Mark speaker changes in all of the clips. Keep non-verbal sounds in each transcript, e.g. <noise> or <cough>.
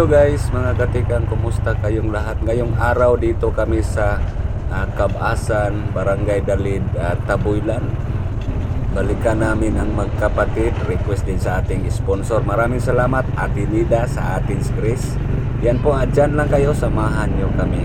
Speaker 1: Hello guys, mga katikan, kumusta kayong lahat? Ngayong araw dito kami sa ah, Kabasan, Barangay Dalid, uh, Tabuylan. Balikan namin ang magkapatid. Request din sa ating sponsor. Maraming salamat, Ate Nida sa ating Chris. Yan po, ah, dyan lang kayo, samahan nyo kami.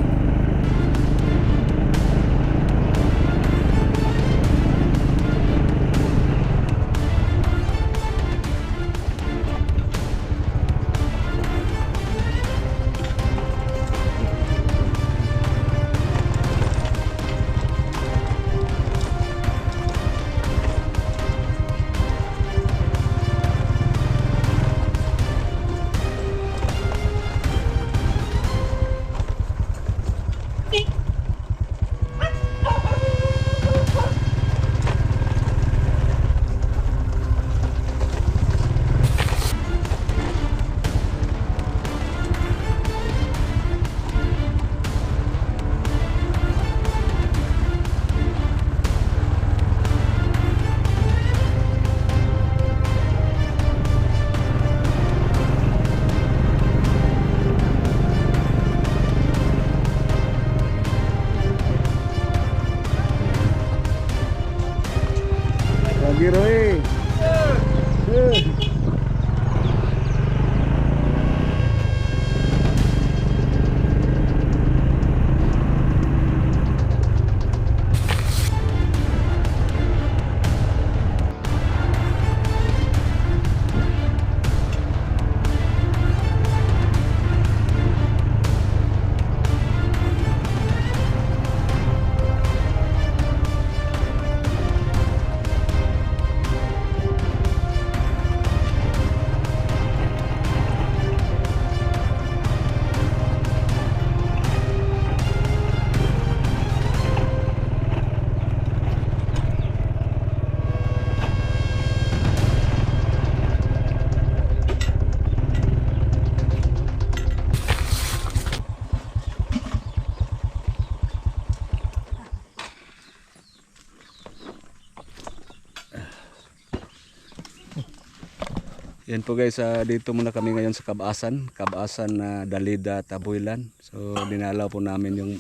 Speaker 1: Yan po guys, ah, dito muna kami ngayon sa Kabasan, Kabasan na Dalida, Tabuylan. So dinalaw po namin yung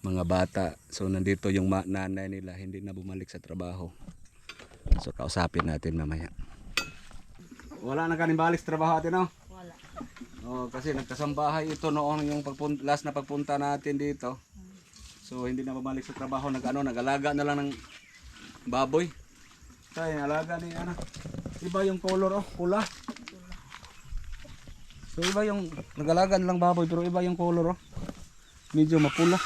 Speaker 1: mga bata. So nandito yung nanay nila, hindi na bumalik sa trabaho. So kausapin natin mamaya. Wala na kanin balik sa trabaho atin no?
Speaker 2: Wala.
Speaker 1: Oh, kasi nagkasambahay ito noon yung last na pagpunta natin dito. So hindi na bumalik sa trabaho, nag-ano, nag-alaga na lang ng baboy. Tayo, alaga ni ano. Iba yung color oh, pula. So iba yung nag-alaga na lang baboy pero iba yung color oh. Medyo mapula.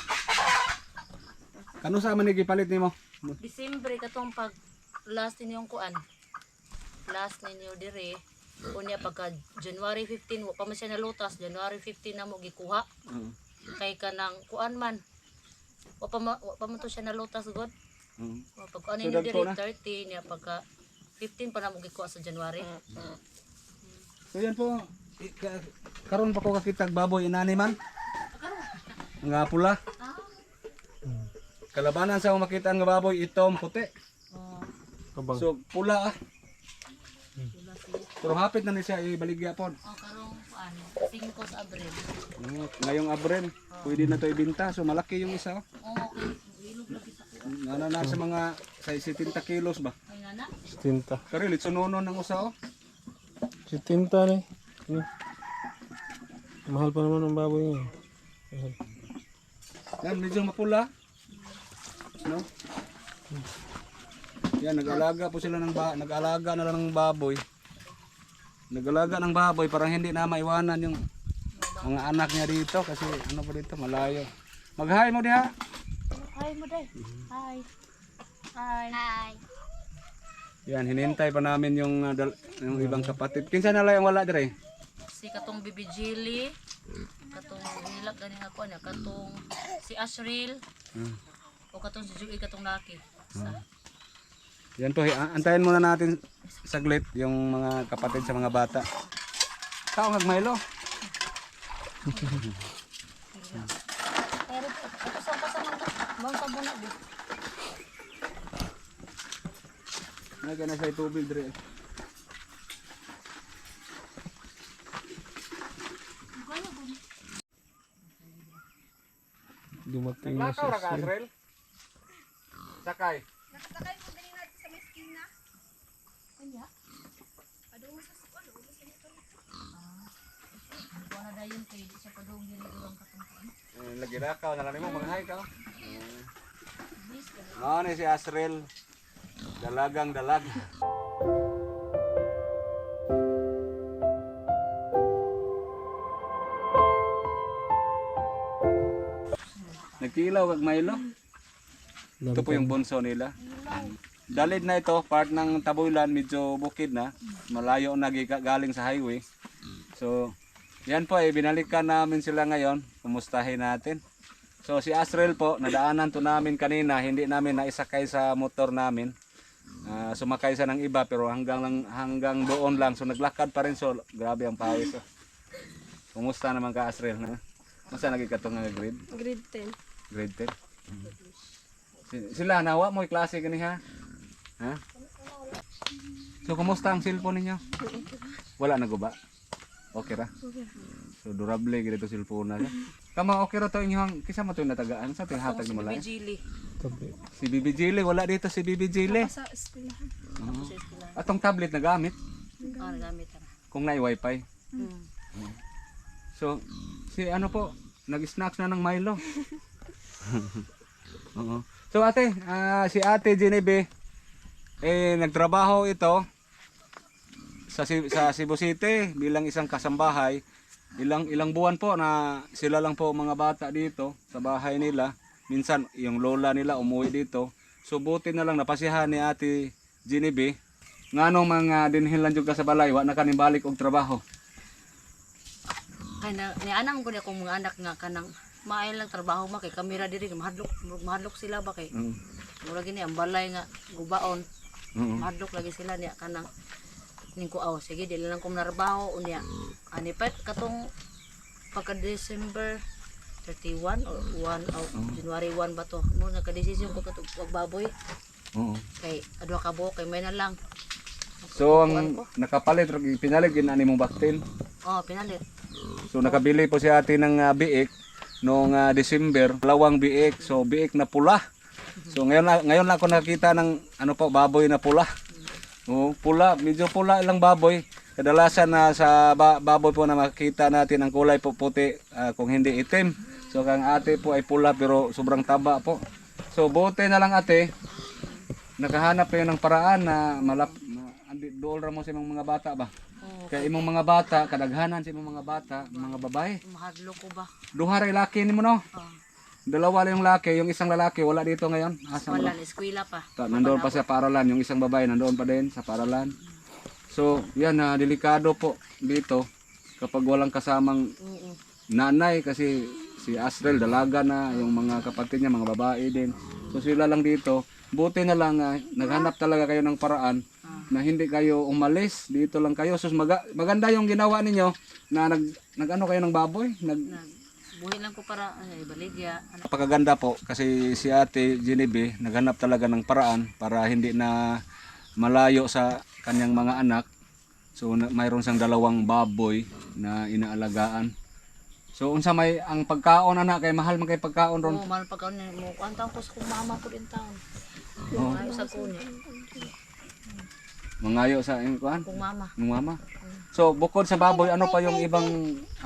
Speaker 1: Kano sa man gipalit nimo?
Speaker 2: Disyembre katong pag last ninyong kuan. Last ninyo dire. Unya pagka January 15 wa pa man siya nalutas, January 15 na mo gikuha.
Speaker 1: Oo.
Speaker 2: Kay kanang kuan man. Wa pa ma- wa pa man to siya nalutas god.
Speaker 1: Oo.
Speaker 2: Wa pag ano
Speaker 1: So,
Speaker 2: ninyo dire
Speaker 1: na?
Speaker 2: 30 niya pagka 15 pa na mo gikuha sa January.
Speaker 1: So yan po, i- ka- karon pa ko kakita og baboy inani man. Nga pula. Kalabanan sa makita nga baboy itom puti.
Speaker 2: Oh,
Speaker 1: So pula ah. Pero hapit na ni siya ibaligya po.
Speaker 2: Oh, karong kuan 5 sa Abril.
Speaker 1: Ngayong abren, pwede na to ibenta. So malaki yung isa. oh.
Speaker 2: Oh, okay. Ilog lagi sa kuan.
Speaker 1: Nana na sa mga sa 70 kilos ba.
Speaker 2: Nana.
Speaker 3: Tinta.
Speaker 1: Kari litsunono ng usa oh.
Speaker 3: Si tinta ni. Ni. Mahal pa naman ang baboy niya. Mahal.
Speaker 1: Yan medyo mapula. No? Yan nag-alaga po sila ng ba nag-alaga na lang ng baboy. Nag-alaga ng baboy parang hindi na maiwanan yung mga anak niya dito kasi ano pa dito malayo. Mag-hi mo diha.
Speaker 2: Hi mo day. Hi. Hi. Hi.
Speaker 1: Yan hinintay pa namin yung, uh, dal- yung ibang kapatid. Kinsa na lang yung wala dire?
Speaker 2: si katong Bibi Jilly, katong hilak gani nga kuan niya, katong si Ashril,
Speaker 1: Hmm.
Speaker 2: o katong si Joey katong Naki. Sa,
Speaker 1: Yan po, hi- antayin muna natin saglit yung mga kapatid sa mga bata. Kao kag Milo.
Speaker 2: Pero ako sa pa sa mga bang sa buna di.
Speaker 1: Naga na siya tubig dre.
Speaker 3: Dumating na siya. Naglakaw ra Adrel.
Speaker 1: Sakay.
Speaker 4: Nakasakay po ganin natin sa miskin na. Kanya? Padungo sa suko, oh, dugo sa nito.
Speaker 2: Ah. Ano na dayon kay di siya padungo diri durang kapuntan.
Speaker 1: Eh, lagi rakaw na lang mo mga hay ka. Ah, ni si Asrel. Dalagang dalag. Nagkilaw kag Milo. Ito po yung bunso nila. Dalid na ito, part ng Tabulan, medyo bukid na. Malayo na galing sa highway. So, yan po, eh, binalikan namin sila ngayon. Kumustahin natin. So, si Asriel po, nadaanan to namin kanina. Hindi namin naisakay sa motor namin. Ah, sumakay siya ng iba pero hanggang lang, hanggang doon lang. So, naglakad pa rin. So, grabe ang pawis. oh. Kumusta naman ka, Asriel? Masa naging katong nga grade?
Speaker 4: Grade 10.
Speaker 1: Grade 10? Si- Sila, nawa mo klase gani ha? Ha? So, kumusta ang cellphone ninyo? Wala na guba? Okay ra? So, durable gid ito cellphone na. Kama okay ra to inyong kisa mo to natagaan sa ting hatag mo lang.
Speaker 2: Bijili.
Speaker 3: Tabi.
Speaker 1: Si Bibi Jile, wala dito si Bibi Jile.
Speaker 4: Sa eskwelahan.
Speaker 1: Oo.
Speaker 2: Sa eskwela.
Speaker 1: Atong tablet na gamit
Speaker 2: Ah, nagamit na.
Speaker 1: kung na wifi.
Speaker 2: Hmm.
Speaker 1: So, si ano po, nag-snacks na ng Milo. <laughs> Oo. So ate, ah, si ate Genevieve, eh, nagtrabaho ito sa, Si- sa Cebu City bilang isang kasambahay. Ilang ilang buwan po na sila lang po mga bata dito sa bahay nila. Minsan yung lola nila umuwi dito. So buti na lang napasihan ni ate Genevieve. Nganong mga dinhin lang jud ka sa balay, wa na kaning balik og trabaho.
Speaker 2: Kay na ni anang ko ni akong mga anak nga kanang maayo lang trabaho ma kay kamera diri mahadlok mahadlok sila ba kay
Speaker 1: Mm.
Speaker 2: mura gini ang balay nga gubaon
Speaker 1: Oo.
Speaker 2: mahadlok lagi sila niya kanang ning ko aw sige dili lang ko narbaho unya ani pa katong pagka December 31 or 1 o January 1 ba to mo nagka-decision ko katong pagbaboy
Speaker 1: Oo.
Speaker 2: kay adwa ka buok kay may na lang
Speaker 1: So ang nakapalit pinalit gid ani mong baktil.
Speaker 2: oh pinalit
Speaker 1: So nakabili po si ate ng ah, biik noong ah, December, dalawang biik. So biik na pula. So ngayon na- ngayon lang ako nakita ng ano po baboy na pula. Oh, pula, medyo pula lang baboy. Kadalasan na sa ba- baboy po na makita natin ang kulay po puti ah, kung hindi itim. So kang ate po ay pula pero sobrang taba po. So buti na lang ate, nakahanap kayo ng paraan na malap ma, andi dool ra mo sa imong mga bata ba?
Speaker 2: oh
Speaker 1: Kay imong mga bata, kadaghanan sa imong mga bata, mga babae.
Speaker 2: mahadlok ko ba
Speaker 1: Duha ra laki nimo no.
Speaker 2: oh
Speaker 1: Dalawa lang yung laki, yung isang lalaki wala dito ngayon. Asa mo?
Speaker 2: wala na eskwela pa
Speaker 1: Ta, nandoon pa sa paralan, yung isang babae nandoon pa din sa paralan. So, yan na delikado po dito kapag walang kasamang nanay kasi si Asrel dalaga na, yung mga kapatid niya mga babae din. So sila lang dito. Buti na lang ah, naghanap talaga kayo ng paraan na hindi kayo umalis, dito lang kayo. So maga- maganda yung ginawa ninyo na nag nagano kayo ng baboy, nag
Speaker 2: Nag buhay lang ko para ano, baligya. Ano,
Speaker 1: Napakaganda po kasi si Ate Genevieve naghanap talaga ng paraan para hindi na malayo sa kanyang mga anak. So na, mayroon siyang dalawang baboy na inaalagaan. So unsa may ang pagkaon anak kay mahal man kay pagkaon ron.
Speaker 2: Oo, mahal pagka ano, mo kuantang ko sa kong mama ko din taon.
Speaker 1: Oo.
Speaker 2: Ayaw sa kunya.
Speaker 1: Mangayo sa iyong kuan,
Speaker 2: Kong mama.
Speaker 1: ng mama. So bukod sa baboy ano pa yung ibang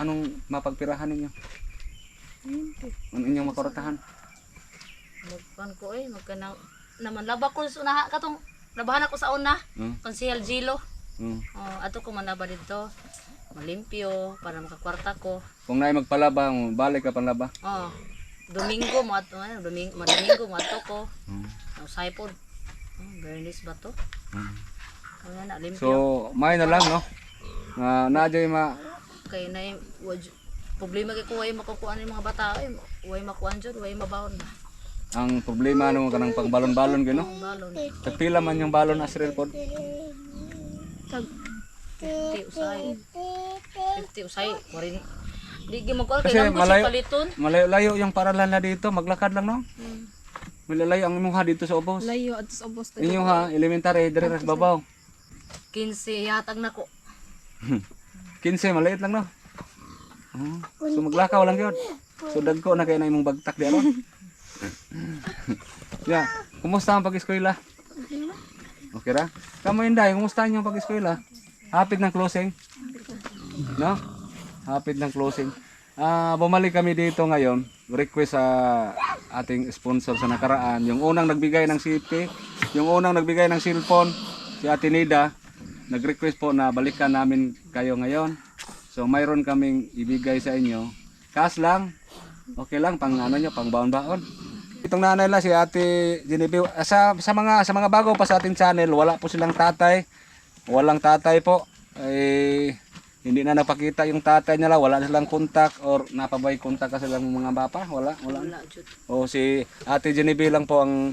Speaker 1: anong mapagpirahan ninyo? Ano inyong makortahan?
Speaker 2: Magkuan ko eh, magkanang naman laba ko sa unaha katong labahan ako sa una.
Speaker 1: Hmm?
Speaker 2: Konsehal Gilo.
Speaker 1: Hmm.
Speaker 2: Oh, ato ko manaba dito. Malimpyo para makakwarta ko.
Speaker 1: Kung naay magpalaba, balik ka panlaba.
Speaker 2: Oh. Domingo mo ato, ano, Domingo, Domingo mo ato ko.
Speaker 1: Hmm.
Speaker 2: Oh, saipod. Oh, Bernice ba to?
Speaker 1: Hmm.
Speaker 2: Ano na, limpyo.
Speaker 1: So may na lang no. Nga nadyo ma
Speaker 2: kay na problema kay ko way makukuha ng mga bata ay way makuan jud way mabawon ba
Speaker 1: ang problema ano kanang pangbalon-balon gino.
Speaker 2: ang balon
Speaker 1: Tagpila man yung balon Asriel pod.
Speaker 4: Tag
Speaker 2: 50 usay 50 usay warin di gi magkuha kay ko
Speaker 1: malayo-
Speaker 2: paliton
Speaker 1: Malayo-layo yung paralan na dito, maglakad lang no.
Speaker 2: Hmm.
Speaker 1: Malalayo ang imong ha dito sa ubos.
Speaker 4: layo at sa ubos tayo.
Speaker 1: Inyo ha, elementary dire sa babaw.
Speaker 2: 15 yatag nako
Speaker 1: 15 <laughs> maliit lang no. Oh. So maglakaw lang yun. So dagko na kayo na imong bagtak di aron. <laughs> yeah. Kumusta ang pag-eskwela? Okay ra? Kamu Inday, kumusta ang pag-eskwela? Hapit ng closing? No? Hapit ng closing. Ah, bumalik kami dito ngayon. Request sa ating sponsor sa nakaraan. Yung unang nagbigay ng CP, yung unang nagbigay ng cellphone, si Ate Nida, nag-request po na balikan namin kayo ngayon. So mayroon kaming ibigay sa inyo. Cash lang. Okay lang pang ano nyo, pang baon-baon. Itong nanay lang si Ate Genevieve ah, sa sa mga sa mga bago pa sa ating channel, wala po silang tatay. Walang tatay po. Eh hindi na napakita yung tatay nila, wala silang kontak or napabay kontak kasi lang mga bapa, wala, wala.
Speaker 2: Wala.
Speaker 1: O si Ate Genevieve lang po ang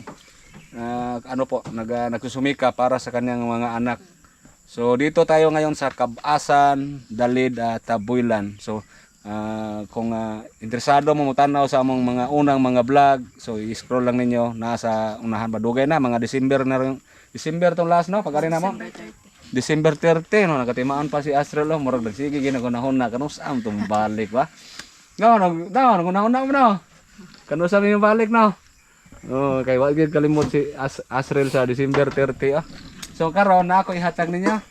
Speaker 1: ah, ano po, nag, ah, nagsusumika para sa kanyang mga anak. So dito tayo ngayon sa Kabasan, Dalid at Tabuilan. So ah, kung ah, interesado mo mutanaw sa among mga unang mga vlog, so i-scroll lang ninyo nasa unahan badugay na mga December na rin. December tong last no, pag na mo. December 30 no nagatimaan pa si Astral oh, murag nagsige ginagunahon na kanus am tumbalik ba. No, nag no, nagunahon na no. Kanus sa yung balik no. Oh, kay wa gyud kalimot si As Asrel sa December 30 ah. So karon ako ihatag ninyo.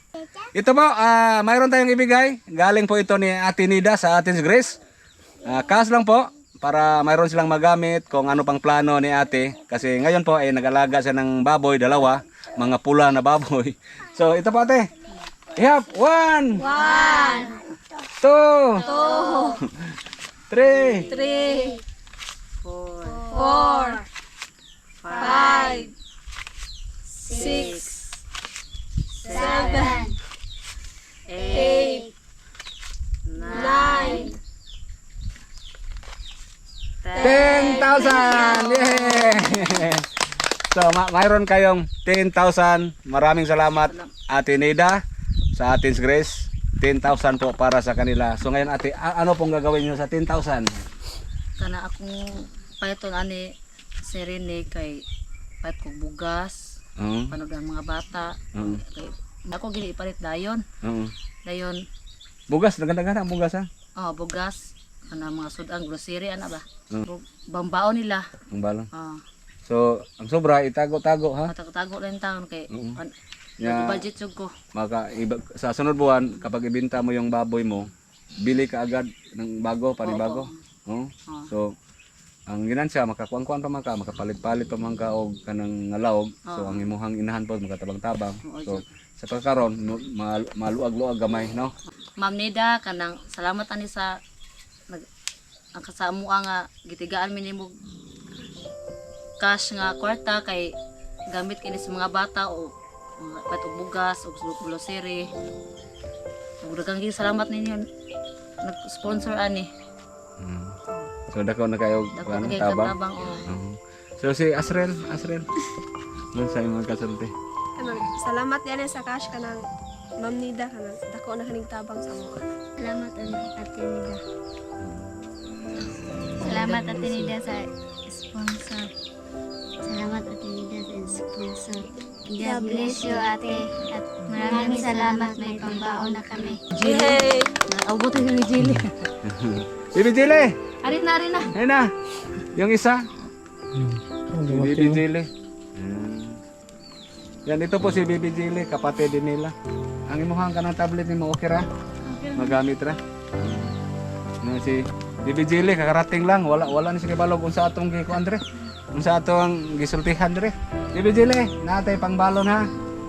Speaker 1: Ito po, ah mayroon tayong ibigay. Galing po ito ni Ate Nida sa Athens Grace. Ah, cash lang po para mayroon silang magamit kung ano pang plano ni ate. Kasi ngayon po ay nag-alaga siya ng baboy, dalawa, mga pula na baboy. <laughs> So ito po ate. Ihap, one,
Speaker 4: One,
Speaker 1: two,
Speaker 4: two,
Speaker 1: three,
Speaker 4: three,
Speaker 2: Four,
Speaker 4: four, five, six, seven,
Speaker 2: eight,
Speaker 4: nine,
Speaker 1: 10,000! Yeah! So, ma- mayroon kayong 10,000. Maraming salamat, Ate Nida, sa Athens Grace. 10,000 po para sa kanila. So, ngayon, ate, ano pong gagawin nyo sa 10,000?
Speaker 2: kana akong payaton ani si Rene kay payat kog bugas,
Speaker 1: Oo.
Speaker 2: panood ang mga bata.
Speaker 1: Oo.
Speaker 2: Kay ako gini ipalit dayon.
Speaker 1: Oo.
Speaker 2: Dayon,
Speaker 1: Bugas, naganda-ganda ang bugas ha?
Speaker 2: oh, bugas kana mga sudang grocery ana ba. Bu- Bambao nila.
Speaker 1: Ang balon.
Speaker 2: Ah,
Speaker 1: So, ang sobra, itago-tago ha?
Speaker 2: matago-tago lang taon kay an-
Speaker 1: Yeah.
Speaker 2: budget jud ko.
Speaker 1: Maka, iba, sa sunod buwan, kapag ibinta mo yung baboy mo, bili ka agad ng bago, panibago. Oo.
Speaker 2: Ah.
Speaker 1: So, ang ginansya, makakuan-kuan pa man ka, makapalit-palit pa man ka og kanang ngalawog. So, ang imuhang inahan po, makatabang-tabang.
Speaker 2: Oo,
Speaker 1: So, sa pagkaron, mal- maluag-luag gamay, no?
Speaker 2: Ma'am Nida kanang salamat ani sa nag ang kasamo nga gitigaan mi nimo cash nga kwarta kay gamit kini sa mga bata o mga patog bugas o grocery. Ug daghang gyud salamat ninyo nag-sponsor ani.
Speaker 1: Mm. So, dako na kayo,
Speaker 2: Dako
Speaker 1: kuan,
Speaker 2: kay
Speaker 1: tabang.
Speaker 2: katabang o.
Speaker 1: Oo. So, si Asrel, Asrel. Ano sa imong kasulti?
Speaker 4: kanang salamat yan sa cash kanang Ma'am Nida kanang dako na kaning tabang sa mo.
Speaker 5: Salamat Ate Nida. Salamat Ate Nida sa sponsor. God bless you Ate. At maraming salamat may pambaon na kami.
Speaker 4: Yay!
Speaker 2: Naabot ni Jilly. <laughs>
Speaker 1: Bibi Jile!
Speaker 2: Ari na ari na.
Speaker 1: Ayun na! Yung isa, Bibi
Speaker 3: no?
Speaker 1: Jilly. Yan, ito po si Bibi Jilly, kapatid din nila. Ang imuhang ka ng tablet ni mo, okay ra? Magamit ra? Ano si Bibi Jilly, kakarating lang. Wala wala ni si Kibalog kung sa atong giko, Andre. Kung sa atong gisultihan, Andre. Bibi Jilly, natay pangbalon ha.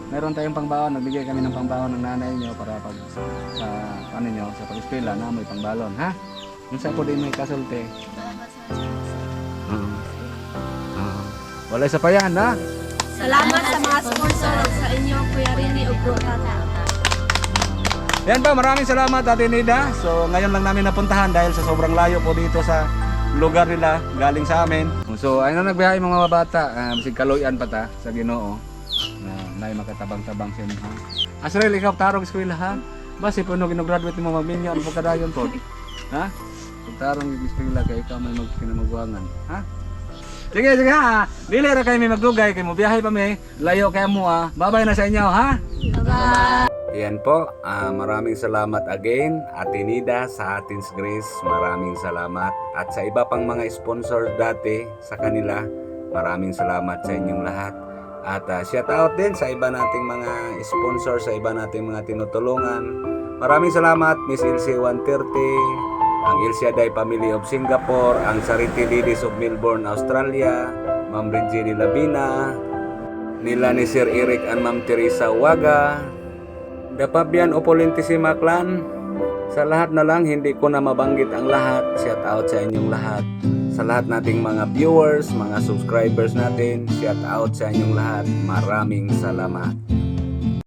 Speaker 1: Meron tayong pangbaon, nagbigay kami ng pangbaon ng nanay niyo para pag sa ano niyo, sa pag-eskwela na may pangbalon, ha? Kung sa po din may
Speaker 5: sa sponsor.
Speaker 1: Oo. Oo. Wala isa pa yan, ha?
Speaker 4: Salamat sa mga sponsor sa inyo Kuya Rini ug Tata.
Speaker 1: Yan pa, maraming salamat Ate Nida. So ngayon lang namin napuntahan dahil sa sobrang layo po dito sa lugar nila galing sa amin. So ayun na nagbiyahe mga bata, uh, bisig kaloyan pa ta sa Ginoo. Na nay makatabang-tabang sa inyo. ha. Asrel ikaw tarong eskwela ha. Basi puno gino-graduate mo magminyo ano pa kadayon po. Ha? Tarong eskwela kay ikaw may magkinamagwangan. Ha? Sige, sige ha. Dili ra kay may magdugay kay mo biyahe pa mi. Layo kay mo ha. Babay na sa inyo ha. Yan po, ah, maraming salamat again Ate Nida sa Atin's Grace, maraming salamat at sa iba pang mga sponsor dati sa kanila, maraming salamat sa inyong lahat. At ah, shout out din sa iba nating mga sponsor, sa iba nating mga tinutulungan. Maraming salamat Miss Ilse 130, ang Ilsiaday Family of Singapore, ang Sariti Ladies of Melbourne, Australia, Ma'am Regine Labina, nila ni Sir Eric and Ma'am Teresa Waga, Dapabian Opulentissima Clan, sa lahat na lang, hindi ko na mabanggit ang lahat. Shout out sa inyong lahat. Sa lahat nating mga viewers, mga subscribers natin, shout out sa inyong lahat. Maraming salamat.